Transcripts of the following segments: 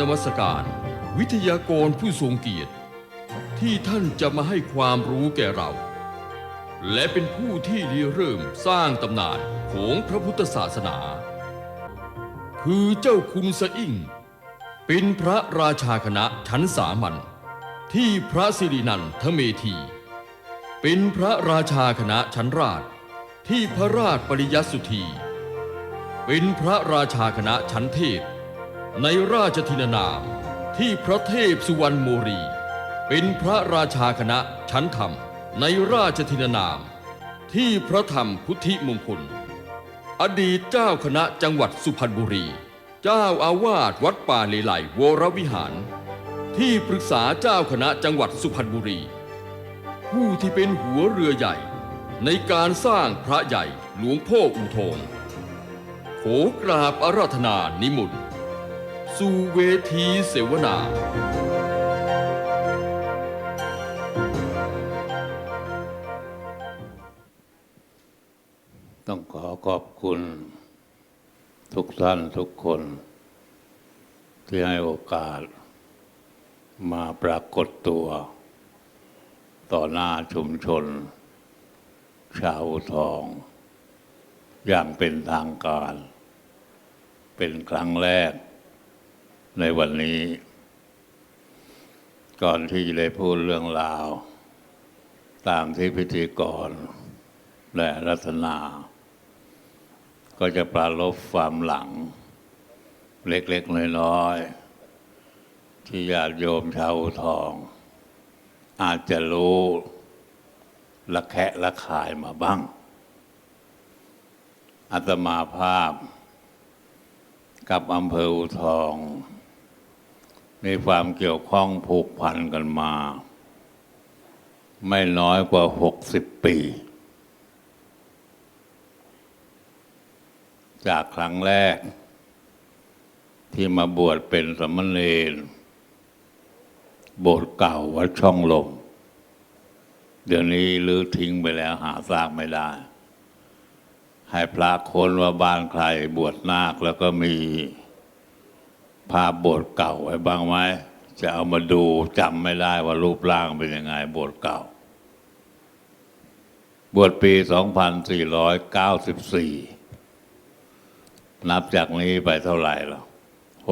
นมัสการ วิทยากรผู้ทรงเกียรติ ที่ท่านจะมาให้ความรู้แก่เรา และเป็นผู้ที่ริเริ่มสร้างตำนานของพระพุทธศาสนา คือเจ้าคุณสะอิ่ง เป็นพระราชาคณะชั้นสามัญที่พระสิรินันทเมธี เป็นพระราชาคณะชั้นราช ที่พระราชปริยสุธี เป็นพระราชาคณะชั้นเทพ ในราชทินานามที่พระเทพสุวรรณโมรี เป็นพระราชาคณะชั้นธรรมในราชทินานาม ที่พระธรรมพุทธิมงคล อดีตเจ้าคณะจังหวัดสุพรรณบุรี เจ้าอาวาสวัดป่าเลไลวรวิหาร ที่ปรึกษาเจ้าคณะจังหวัดสุพรรณบุรี ผู้ที่เป็นหัวเรือใหญ่ ในการสร้างพระใหญ่หลวงพ่ออูทงขอกราบอาราธนานิมนต์ สู่เวทีเสวนา ต้องขอขอบคุณ ทุกท่านทุกคน ที่ให้โอกาส มาปรากฏตัว ต่อหน้าชุมชน ชาวทอง อย่างเป็นทางการ เป็นครั้งแรก ในวันนี้ ก่อนที่จะได้พูดเรื่องราว ตามที่พิธีกร และรัตนา ก็จะปรารบความหลัง เล็กๆน้อยๆที่ญาติโยมชาวทอง อาจจะรู้ละแคะละขายมาบ้างอาตมาภาพกับอำเภออูทอง มีความเกี่ยวข้องผูกพันกันมา ไม่น้อยกว่าหกสิบปี จากครั้งแรก ที่มาบวชเป็นสามเณรโบสถ์เก่าวัดช่องลม เดี๋ยวนี้ลือทิ้งไปแล้วหาซากไม่ได้ ให้พระคนว่าบ้านใครบวชนาคแล้วก็มี ภาพโบสถ์เก่าไว้บ้างไหมจะเอามาดูจำไม่ได้ว่ารูปร่างเป็นยังไงโบสถ์เก่า บวชปี 2494 นับจากนี้ไปเท่าไหร่แล้ว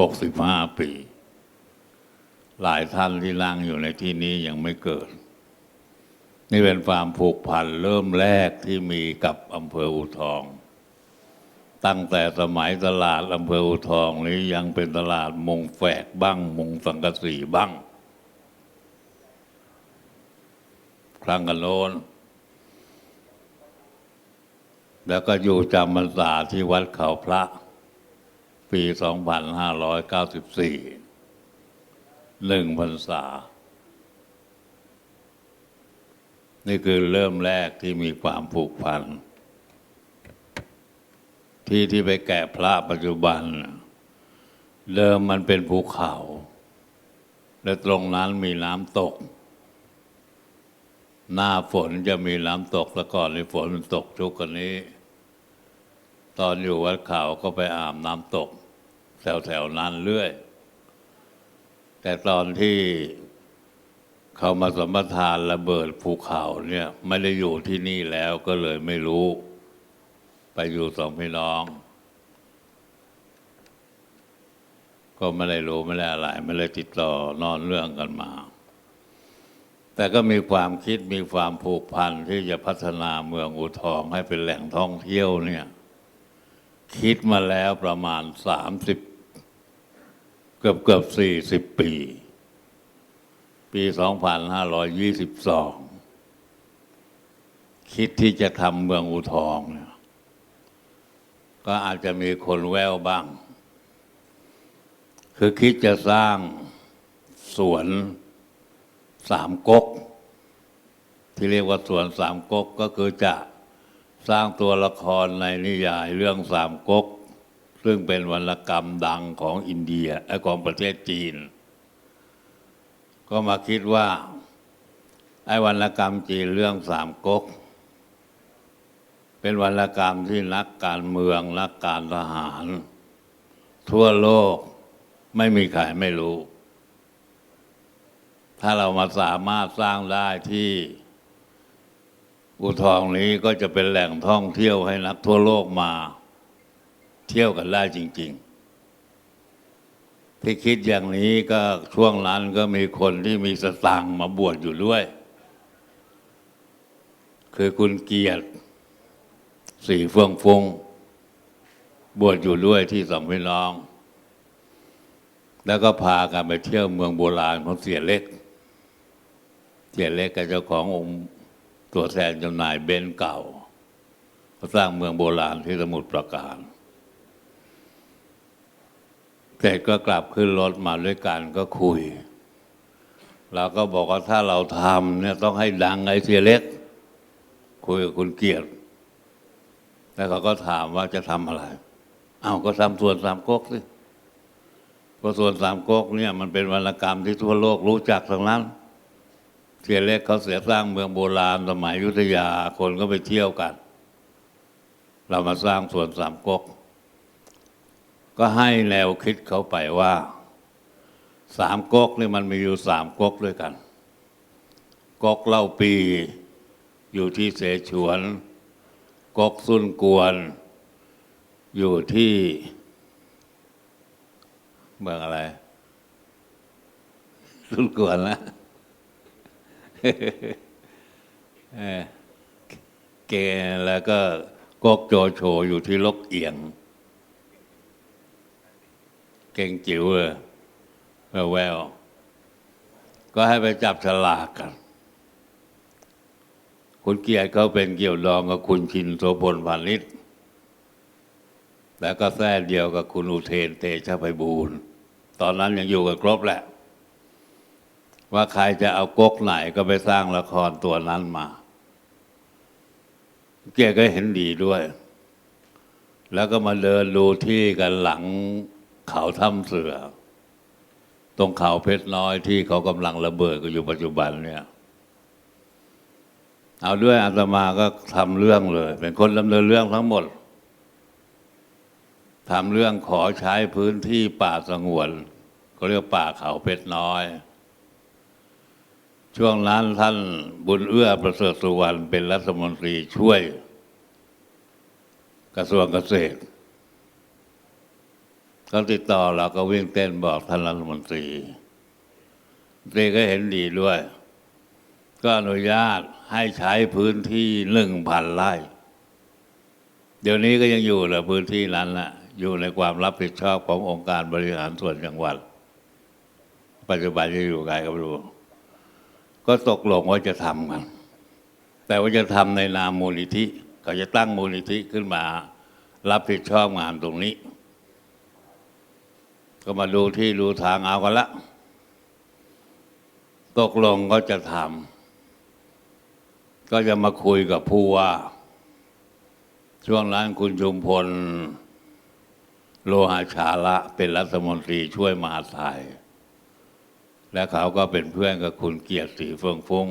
65 ปี หลายท่านที่นั่งอยู่ในที่นี้ยังไม่เกิด นี่เป็นความผูกพันเริ่มแรกที่มีกับอำเภออูทอง ตั้งแต่สมัยตลาดอำเภออูทองนี้ยังเป็นตลาดมงแฝกบ้างมงสังกะสีบ้าง ครั้งกันโน้นแล้วก็อยู่จำพรรษาที่วัดเขาพระ ปี 2594 หนึ่งพรรษา นี่คือเริ่มแรกที่มีความผูกพัน ที่ที่ไปแกะพระปัจจุบันน่ะเดิมมันเป็นภูเขา และตรงนั้นมีน้ำตก หน้าฝนจะมีน้ำตกแล้วก่อนในฝนมันตกชุกกันนี้ ตอนอยู่วัดเขาก็ไปอาบน้ำตก แถวๆนั้นเรื่อย แต่ตอนที่เขามาสมปทานระเบิดภูเขาเนี่ย ไม่ได้อยู่ที่นี่แล้วก็เลยไม่รู้ ไปอยู่สองพี่น้อง ก็ไม่ได้รู้ไม่ได้อะไรไม่ได้ติดต่อนอนเรื่องกันมา แต่ก็มีความคิดมีความผูกพันที่จะพัฒนาเมืองอูทองให้เป็นแหล่งท่องเที่ยวเนี่ย คิดมาแล้วประมาณสามสิบเกือบเกือบสี่สิบปี ปีสองพันห้าร้อยยี่สิบสองคิดที่จะทำเมืองอูทองเนี่ย ก็อาจจะมีคนแววบ้าง คือคิดจะสร้างสวนสามก๊ก ที่เรียกว่าสวนสามก๊กก็คือจะสร้างตัวละครในนิยายเรื่องสามก๊ก ซึ่งเป็นวรรณกรรมดังของอินเดียและของประเทศจีน ก็มาคิดว่า ไอ้วรรณกรรมจีนเรื่องสามก๊ก เป็นวรรณกรรมที่นักการเมืองนักการทหาร ทั่วโลกไม่มีใครไม่รู้ ถ้าเรามาสามารถสร้างได้ที่อุทองนี้ก็จะเป็นแหล่งท่องเที่ยวให้นักทั่วโลกมา เที่ยวกันได้จริง ๆ ที่คิดอย่างนี้ก็ช่วงนั้นก็มีคนที่มีสตางค์มาบวชอยู่ด้วย คือคุณเกียรติ สี่เฟืองฟงบวชอยู่ด้วยที่สองพี่น้อง แล้วก็พากันไปเที่ยวเมืองโบราณของเสียเล็ก เสียเล็กกับเจ้าขององค์ตัวแทนจำหน่ายเบนเก่าเขาสร้างเมืองโบราณที่สมุทรปราการเสร็จก็กลับขึ้นรถมาด้วยกันก็คุย เราก็บอกว่าถ้าเราทำเนี่ยต้องให้ดังไอ้เสียเล็ก คุยกับคุณเกียรติ แล้วเขาก็ถามว่าจะทำอะไร เอาก็ทำสวนสามก๊กสิเพราะสวนสามก๊กเนี่ยมันเป็นวรรณกรรมที่ทั่วโลกรู้จักทั้งนั้น เสียเล็กเขาเสียสร้างเมืองโบราณสมัยยุทธยาคนก็ไปเที่ยวกัน เรามาสร้างสวนสามก๊กก็ให้แนวคิดเขาไปว่า สามก๊กนี่มันมีอยู่สามก๊กด้วยกัน ก๊กเล่าปีอยู่ที่เสฉวน ก๊กซุนกวน อยู่ที่ เมืองอะไรซุนกวนนะเกแล้วก็กกโจโฉอยู่ที่ลกเอียง เก่งจิ๋วเลยแววแวก็ให้ไปจับฉลากกัน คุณเกียรติเขาเป็นเกี่ยวดองกับคุณชินโสพลพานิชแล้วก็แท้เดียวกับคุณอุเทนเตชะไพบูรณ์ตอนนั้นยังอยู่กันครบแหละ ว่าใครจะเอาก๊กไหนก็ไปสร้างละครตัวนั้นมา เกียรติก็เห็นดีด้วย แล้วก็มาเดินดูที่กันหลังเขาถ้ำเสือ ตรงเขาเพชรน้อยที่เขากำลังระเบิดกันอยู่ปัจจุบันเนี่ย เอาด้วยอาตมาก็ทำเรื่องเลย เป็นคนดำเนินเรื่องทั้งหมดทำเรื่องขอใช้พื้นที่ป่าสงวนก็เรียกป่าเขาเพชรน้อย ช่วงนั้นท่านบุญเอื้อประเสริฐสุวรรณเป็นรัฐมนตรีช่วย กระทรวงเกษตรเขาติดต่อเราก็วิ่งเต้นบอกท่านรัฐมนตรีเตรีก็เห็นดีด้วย ก็อนุญาต ให้ใช้พื้นที่หนึ่งพันไร่ เดี๋ยวนี้ก็ยังอยู่เหรอพื้นที่นั้นนะอยู่ในความรับผิดชอบขององค์การบริหารส่วนจังหวัด ปัจจุบันจะอยู่ไกลก็ไม่รู้ ก็ตกลงว่าจะทำกัน แต่ว่าจะทำในนามมูลนิธิเขาจะตั้งมูลนิธิขึ้นมา รับผิดชอบงานตรงนี้ ก็มาดูที่ดูทางเอากันละ ตกลงก็จะทำ ก็จะมาคุยกับผู้ว่า ช่วงนั้นคุณชุมพล โลหาชาละเป็นรัฐมนตรีช่วยมหาไทย และเขาก็เป็นเพื่อนกับคุณเกียรติศรีเฟืองฟุ้ง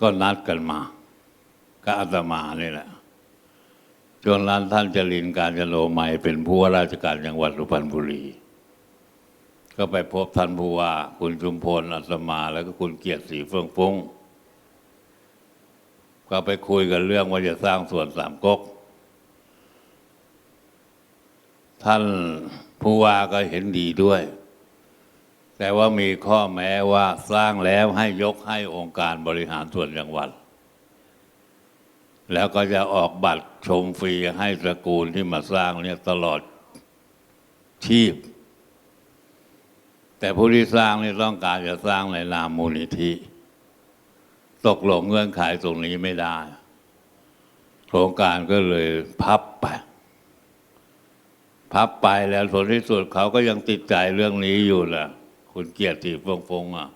ก็นัดกันมา ก็อาตมานี่แหละช่วงนั้นท่านจรินการจโนมัยเป็นผู้ว่าราชการจังหวัดสุพรรณบุรี ก็ไปพบท่านผู้ว่า คุณชุมพลอาตมา แล้วก็คุณเกียรติศรีเฟืองฟุ้ง ก็ไปคุยกันเรื่องว่าจะสร้างสวนสามก๊ก ท่านผู้ว่าก็เห็นดีด้วย แต่ว่ามีข้อแม้ว่าสร้างแล้วให้ยกให้องค์การบริหารส่วนจังหวัด แล้วก็จะออกบัตรชมฟรีให้ตระกูลที่มาสร้างเนี่ยตลอดชีพ แต่ผู้ที่สร้างนี่ต้องการจะสร้างในนามมูลนิธิ ตกลงเงื่อนไขตรงนี้ไม่ได้ โครงการก็เลยพับไป พับไปแล้วผลที่สุดเขาก็ยังติดใจเรื่องนี้อยู่แหละคุณเกียรติฟงฟงอะ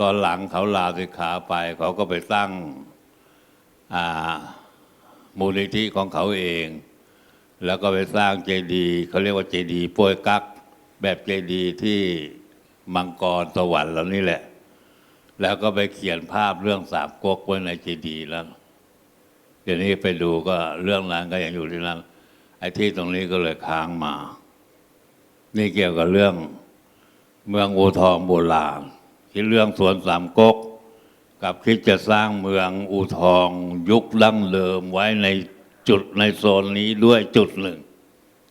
ตอนหลังเขาลาสิกขาไป เขาก็ไปตั้งมูลนิธิของเขาเอง แล้วก็ไปสร้างเจดีย์เขาเรียกว่าเจดีย์ปวยกัก แบบเจดีย์ที่มังกรสวรรค์แล้วนี่แหละ แล้วก็ไปเขียนภาพเรื่องสามก๊กไว้ในเจดีย์แล้ว เดี๋ยวนี้ไปดูก็เรื่องนั้นก็ยังอยู่ที่นั่นไอ้ที่ตรงนี้ก็เลยค้างมา นี่เกี่ยวกับเรื่องเมืองอูทองโบราณคิดเรื่องสวนสามก๊กกับคิดจะสร้างเมืองอูทอง ยุคดั้งเดิมไว้ในจุดในโซนนี้ด้วยจุดหนึ่ง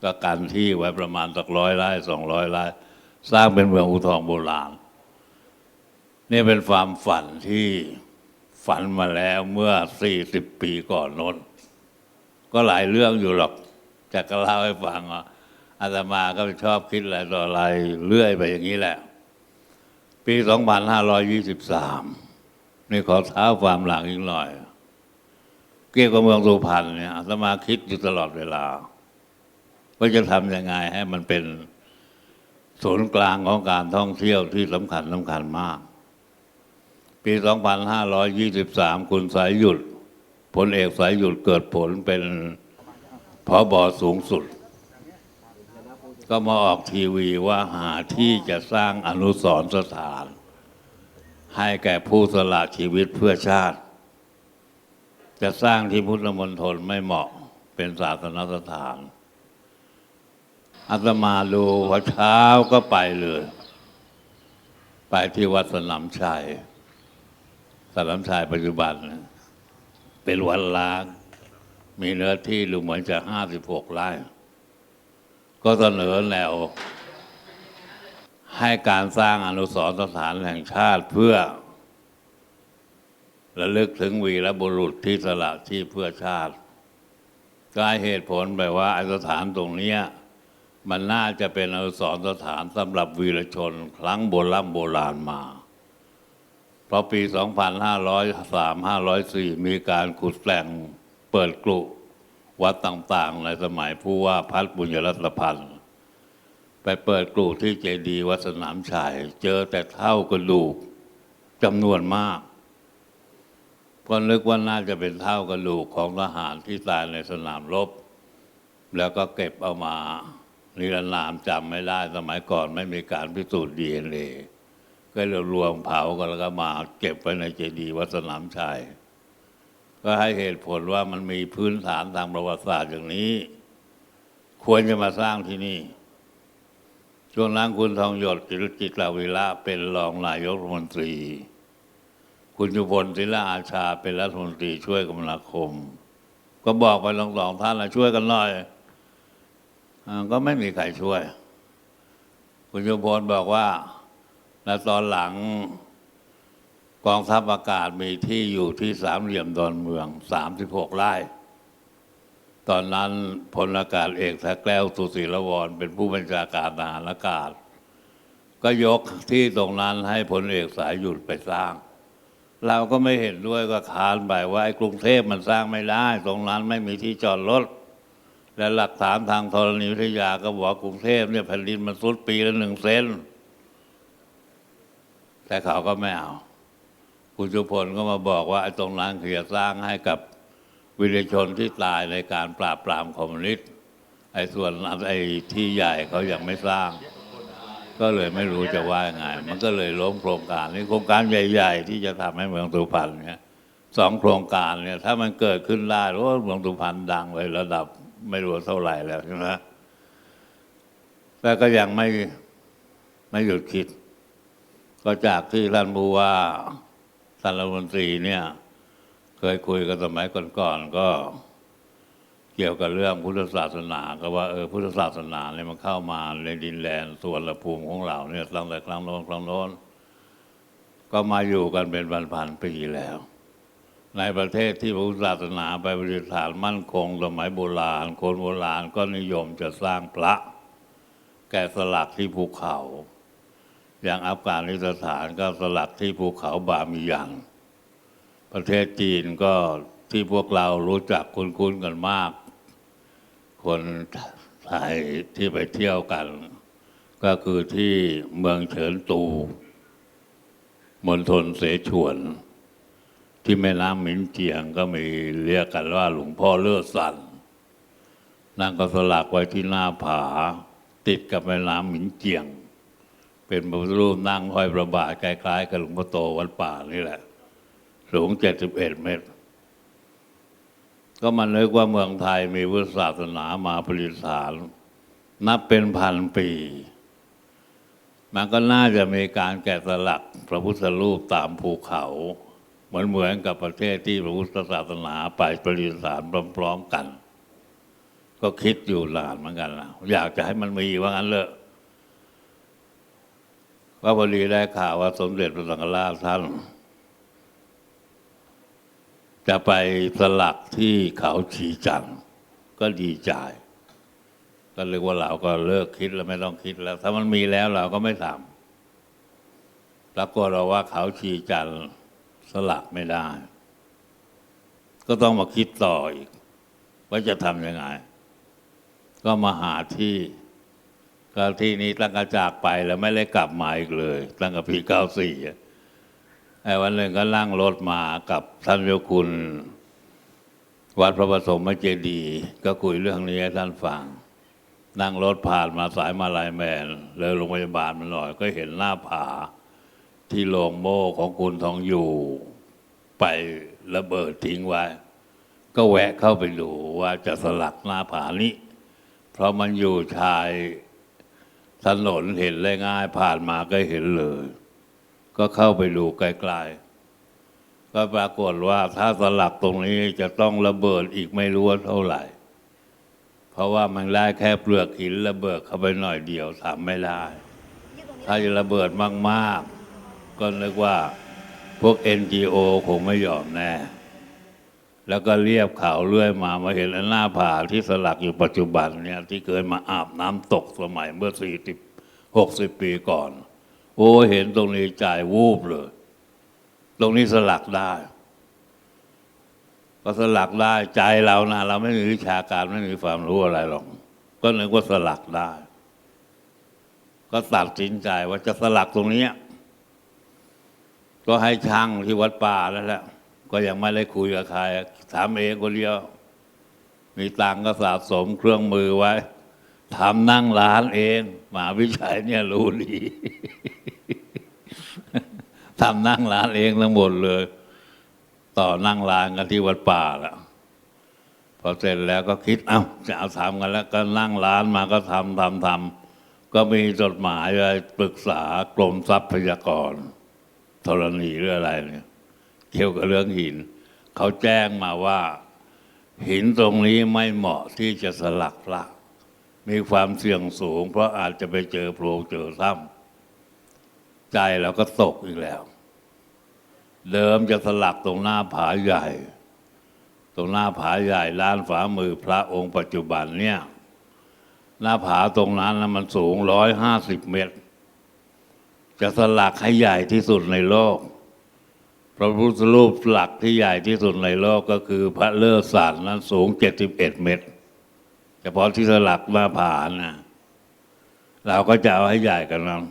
ก็กันที่ไว้ประมาณสักร้อยไร่สองร้อยไร่สร้างเป็นเมืองอูทองโบราณ นี่เป็นความฝันที่ฝันมาแล้วเมื่อสี่สิบปีก่อนน้น ก็หลายเรื่องอยู่หรอกจะก็เล่าให้ฟังว่าอาตมาก็ชอบคิดอะไรต่ออะไรเรื่อยไปอย่างนี้แหละ ปี 2523 นี่ขอเท้าความหลังอีกหน่อย เกี่ยวกับเมืองสุพรรณเนี่ยอาตมาคิดอยู่ตลอดเวลาว่าจะทำยังไงให้มันเป็นศูนย์กลางของการท่องเที่ยวที่สำคัญสำคัญมาก ปี 2523 คุณสายหยุดพลเอกสายหยุดเกิดผลเป็นพอบอสูงสุด ก็มาออกทีวีว่าหาที่จะสร้างอนุสรณ์สถาน ให้แก่ผู้สละชีวิตเพื่อชาติ จะสร้างที่พุทธมณฑลไม่เหมาะเป็นศาสนสถานอาตมาดูพอเช้าก็ไปเลย ไปที่วัดสนามชัย สนามชัยปัจจุบัน เป็นวัดล้าง มีเนื้อที่ดูเหมือนจะห้าสิบหกไร่ ก็เสนอแนว ให้การสร้างอนุสรณ์สถานแห่งชาติเพื่อระลึกถึงวีรบุรุษที่สละชีพเพื่อชาติก็ให้เหตุผลไปว่าอสถานตรงเนี้ยมันน่าจะเป็นอนุสรณ์สถานสำหรับวีรชน ครั้งโบราณโบราณมา พราะปี 2503-504 มีการขุดแหล่งเปิดกลุวัดต่างๆ ในสมัยผู้ว่าพัฒบุญยรัตพันธ์ไปเปิดกลุที่เจดีย์วัดสนามชัยเจอแต่เท่ากระดูกจำนวนมากก็นึกว่าน่าจะเป็นเท่ากระดูกของทหารที่ตายในสนามรบ แล้วก็เก็บเอามานิรนามจำไม่ได้สมัยก่อนไม่มีการพิสูจน์ดีเอ็นเอ ก็เลยรวมเผากันแล้วก็มาเก็บไว้ในเจดีย์วัดสนามชัยก็ให้เหตุผลว่ามันมีพื้นฐานทางประวัติศาสตร์อย่างนี้ ควรจะมาสร้างที่นี่ ช่วงนั้นคุณทองหยดจิรจิตราวิระเป็นรองนายกรัฐมนตรี คุณจุพลศิลาอาชาเป็นรัฐมนตรีช่วยคมนาคม ก็บอกไปทั้งสองท่านนะช่วยกันหน่อยอก็ไม่มีใครช่วย คุณจุพลบอกว่า แล้วตอนหลังกองทัพอากาศมีที่อยู่ที่สามเหลี่ยมดอนเมืองสามสิบหกไร่ ตอนนั้นพลอากาศเอกทักแก้วสุศิรวรเป็นผู้บัญชาการทหารอากาศ ก็ยกที่ตรงนั้นให้พลเอกสายหยุดไปสร้าง เราก็ไม่เห็นด้วยก็คานไปว่าไอ้กรุงเทพมันสร้างไม่ได้ ตรงนั้นไม่มีที่จอดรถและหลักฐานทางธรณีวิทยาก็บอกกรุงเทพเนี่ยแผ่นดินมันซุดปีละหนึ่งเซน แต่เขาก็ไม่เอา คุณจุพลก็มาบอกว่าไอ้ตรงนั้นคือจะสร้างให้กับวิรชนที่ตายในการปราบปรามคอมมิวนิสต์ไอ้ส่วนไอ้ที่ใหญ่เขายังไม่สร้าง ก็เลยไม่รู้จะว่ายังไง มันก็เลยล้มโครงการนี่โครงการใหญ่ ๆ ที่จะทำให้เมืองสุพรรณเนี่ยสองโครงการเนี่ย ถ้ามันเกิดขึ้นได้โอ้เมืองสุพรรณดังไประดับไม่รู้เท่าไหร่แล้วใช่ไหมแต่ก็ยังไม่ไม่หยุดคิด ก็จากที่ท่านผู้ว่าท่านรัฐมนตรีเนี่ย เคยคุยกันสมัยก่อนๆก็ เกี่ยวกับเรื่องพุทธศาสนา ก็ว่าเออพุทธศาสนาเนี่ยมันเข้ามาในดินแดนส่วนละภูมิของเราเนี่ยตั้งแต่ครั้งโน้นครั้งโน้นก็มาอยู่กันเป็นพันๆปีแล้ว ในประเทศที่พุทธศาสนาไปปฏิฐานมั่นคง สมัยโบราณคนโบราณก็นิยมจะสร้างพระ แกะสลักที่ภูเขา อย่างอัฟกานิสถานก็สลักที่ภูเขาบามียังประเทศจีนก็ที่พวกเรารู้จักคุ้นๆกันมาก คนไทยที่ไปเที่ยวกัน ก็คือที่เมืองเฉินตูมณฑลเสฉวน ที่แม่น้ำหมินเจียงก็มีเรียกกันว่าหลวงพ่อเลือดสันนั่งก็สลักไว้ที่หน้าผา ติดกับแม่น้ำหมินเจียง เป็นพระพุทธรูปนั่งห้อยประบาทคล้ายๆกับหลวงพ่อโตวัดป่านี่แหละ สูงเจ็ดสิบเอ็ดเมตร ก็มันนึกว่าเมืองไทยมีพุทธศาสนามาผลิตฐาน นับเป็นพันปี มันก็น่าจะมีการแกะสลักพระพุทธรูปตามภูเขา เหมือนเหมือนกับประเทศที่พระพุทธศาสนาไปประดิษฐานพร้อมๆกัน ก็คิดอยู่นานเหมือนกันนะอยากจะให้มันมีว่างั้นเลย ก็พอดีได้ข่าวว่าสมเด็จพระสังฆราชท่าน จะไปสลักที่เขาชีจันก็ดีใจก็เรียว่าเราก็เลิกคิดแล้วไม่ต้องคิดแล้ว ถ้ามันมีแล้วเราก็ไม่ทำปรากฏเราว่าเขาชีจันสลักไม่ได้ ก็ต้องมาคิดต่ออีก ว่าจะทำยังไง ก็มาหาที่ ก็ที่นี้ตั้งแต่จากไปแล้วไม่ได้กลับมาอีกเลย ตั้งแต่ปีเก้าสี่ไอ้วันหนึ่งก็นั่งรถมากับท่านเจ้าคุณ วัดพระปฐมเจดีก็คุยเรื่องนี้ให้ท่านฟัง นั่งรถผ่านมาสายมาลายแมนเลยโรงพยาบาลมันหน่อย ก็เห็นหน้าผา ที่โลงโม่ของคุณทองอยู่ ไประเบิดทิ้งไว้ ก็แวะเข้าไปดูว่าจะสลักหน้าผานี้ เพราะมันอยู่ชาย ถนนเห็นได้ง่าย ผ่านมาก็เห็นเลย ก็เข้าไปดูไกลๆ ก็ปรากฏว่าถ้าสลักตรงนี้จะต้องระเบิดอีกไม่รู้ว่าเท่าไหร่ เพราะว่ามันได้แค่เปลือกหินระเบิดเข้าไปหน่อยเดียวทำไม่ได้ ถ้าจะระเบิดมากๆ ก็นึกว่าพวก NGO คงไม่ยอมแน่ แล้วก็เรียบเขาเรื่อยมามาเห็นหน้าผาที่สลักอยู่ปัจจุบันเนี่ยที่เคยมาอาบน้ำตกสมัยเมื่อสี่สิบหกสิบปีก่อน โอ้เห็นตรงนี้ใจวูบเลย ตรงนี้สลักได้ก็สลักได้ใจเรานะเราไม่มีวิชาการไม่มีความรู้อะไรหรอกก็นึกว่าสลักได้ ก็ตัดสินใจว่าจะสลักตรงนี้ก็ให้ช่างที่วัดป่าแล้วแหละ ก็ยังไม่ได้คุยกับใครถามเองคนเดียว มีตังก็สะสมเครื่องมือไว้ทำนั่งร้านเองหมาวิชัยเนี่ยรู้ดีทำนั่งร้านเองทั้งหมดเลย ต่อนั่งร้านกันที่วัดป่าแล้วพอเสร็จแล้วก็คิด เอ้าจะเอาทำกันแล้ว ก็นั่งร้านมาก็ทำทำทำก็มีจดหมายไปปรึกษากรมทรัพยากรธรณีหรืออะไรเนี่ย เกี่ยวกับเรื่องหิน เขาแจ้งมาว่า หินตรงนี้ไม่เหมาะที่จะสลักพระมีความเสี่ยงสูง เพราะอาจจะไปเจอโพรงเจอถ้ำใจเราก็ตกอีกแล้ว เดิมจะสลักตรงหน้าผาใหญ่ ตรงหน้าผาใหญ่ล้านฝ่ามือพระองค์ปัจจุบันเนี่ย หน้าผาตรงนั้นนะมันสูงร้อยห้าสิบเมตร จะสลักให้ใหญ่ที่สุดในโลก พระพุทธรูปหลักที่ใหญ่ที่สุดในโลกก็คือพระเลิศศาสตร์นั้นสูง 71 เมตร เฉพาะที่สลักหน้าผานะเราก็จะเอาให้ใหญ่กันนั้น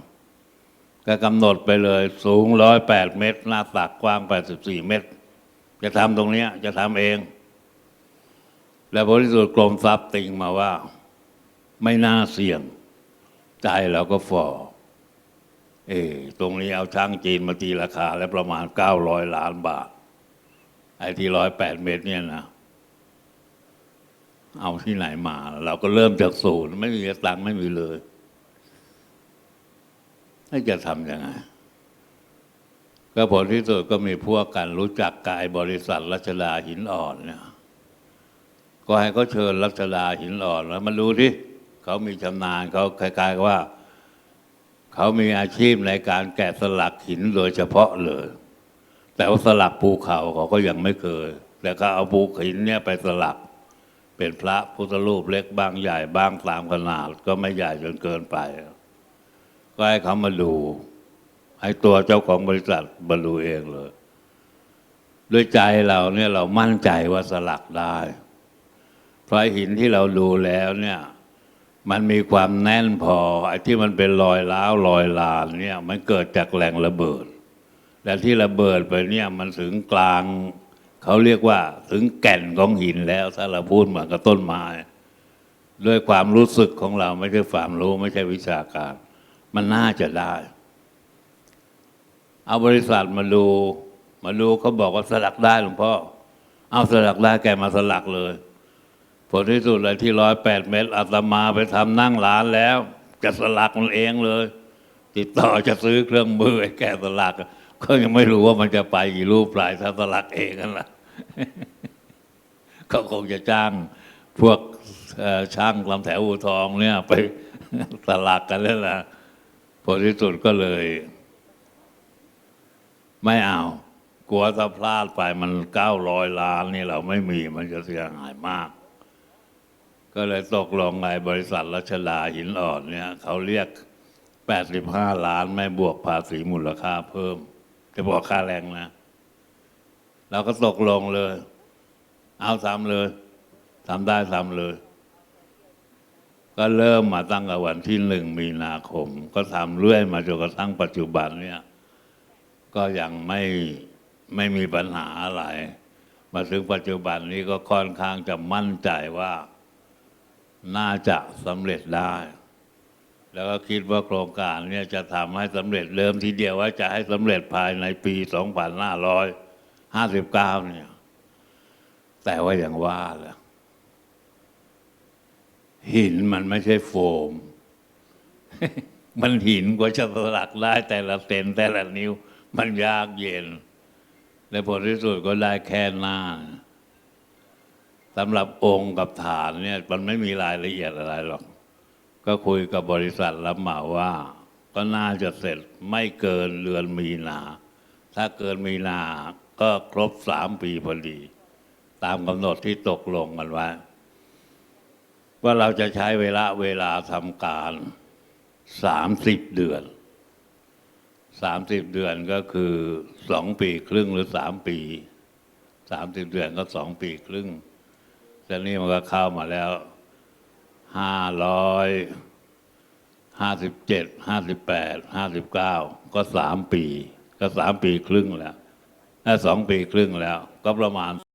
ก็กำหนดไปเลยสูง 108 เมตร หน้าตักกว้าง 84 เมตร จะทำตรงนี้จะทำเอง แล้วบริสุทธิ์กรมทรัพย์ติงมาว่า ไม่น่าเสี่ยง ใจเราก็ฝ่อ เออตรงนี้เอาช่างจีนมาตีราคา แล้วประมาณเก้าร้อยล้านบาท ไอ้ที่ร้อยแปดเมตรเนี่ยนะ เอาที่ไหนมา เราก็เริ่มจากศูนย์ไม่มีตังค์ไม่มีเลยให้จะทำยังไง ก็ผลที่สุดก็มีพวกกันรู้จักกายบริษัทรัชดาหินอ่อนเนี่ย ก็ให้เขาเชิญรัชดาหินอ่อนแล้วมาดูที่เขามีชำนาญเขาคล้ายๆกับว่า เขามีอาชีพในการแกะสลักหินโดยเฉพาะเลย แต่ว่าสลักภูเขาเขาก็ยังไม่เคย แต่ก็เอาภูหินเนี่ยไปสลัก เป็นพระพุทธรูปเล็กบ้างใหญ่บ้างตามขนาด ก็ไม่ใหญ่จนเกินไป ก็ให้เขามาดู ให้ตัวเจ้าของบริษัทมาดูเองเลย ด้วยใจเราเนี่ยเรามั่นใจว่าสลักได้เพราะหินที่เราดูแล้วเนี่ย มันมีความแน่นพอไอ้ที่มันเป็นรอยร้าวรอยลานเนี่ยมันเกิดจากแหล่งระเบิด และที่ระเบิดไปเนี่ยมันถึงกลาง เขาเรียกว่าถึงแก่นของหินแล้ว ถ้าเราพูดเหมือนกับต้นไม้ด้วยความรู้สึกของเราไม่ใช่ความรู้ไม่ใช่วิชาการ มันน่าจะได้ เอาบริษัทมาดู มาดูเขาบอกว่าสลักได้หลวงพ่อเอาสลักได้แกมาสลักเลย ผลที่สุดเลยที่ร้อยแปดเมตรอาตมาไปทำนั่งร้านแล้ว จะสลักมันเองเลย ติดต่อจะซื้อเครื่องมือไอ้แกะสลักก็ยังไม่รู้ว่ามันจะไปกี่รูปปลายถ้าสลักเองกันล่ะเขาคงจะจ้างพวกช่างลำแถวอูทองเนี่ย ไปสลักกันแล้วล่ะผลที่สุดก็เลย ไม่เอา กลัวถ้าพลาดไปมันเก้าร้อยล้านนี่เราไม่มีมันจะเสียหายมาก ก็เลยตกลงในบริษัทรัชดาหินอ่อนเนี่ยเขาเรียกแปดสิบห้าล้านไม่บวกภาษีมูลค่าเพิ่ม จะบอกค่าแรงนะเราก็ตกลงเลย เอาทำเลยทำได้ทำเลย ก็เริ่มมาตั้งแต่วันที่หนึ่งมีนาคม ก็ทำเรื่อยมาจนกระทั่งปัจจุบันเนี่ย ก็ยังไม่ไม่มีปัญหาอะไร มาถึงปัจจุบันนี้ก็ค่อนข้างจะมั่นใจว่า น่าจะสำเร็จได้ แล้วก็คิดว่าโครงการเนี่ยจะทำให้สำเร็จเริ่มทีเดียวว่าจะให้สำเร็จภายในปี 2559 เนี่ย แต่ว่าอย่างว่าแหละหินมันไม่ใช่โฟม มันหินกว่าจะสลักได้แต่ละเซนแต่ละนิ้ว มันยากเย็น และผลที่สุดก็ได้แค่หน้า สำหรับองค์กับฐานเนี่ยมันไม่มีรายละเอียดอะไรหรอก ก็คุยกับบริษัทรับเหมาว่า ก็น่าจะเสร็จไม่เกินเดือนมีนา ถ้าเกินมีนาก็ครบสามปีพอดี ตามกำหนดที่ตกลงกันไว้ว่าเราจะใช้เวลาเวลาทำการสามสิบเดือนสามสิบเดือนก็คือสองปีครึ่งหรือสามปีสามสิบเดือนก็สองปีครึ่ง แต่นี่มันก็เข้ามาแล้วห้าร้อยห้าสิบเจ็ดห้าสิบแปดห้าสิบเก้าก็สามปี ก็สามปีครึ่งแล้วถ้าสองปีครึ่งแล้ว ก็ประมาณ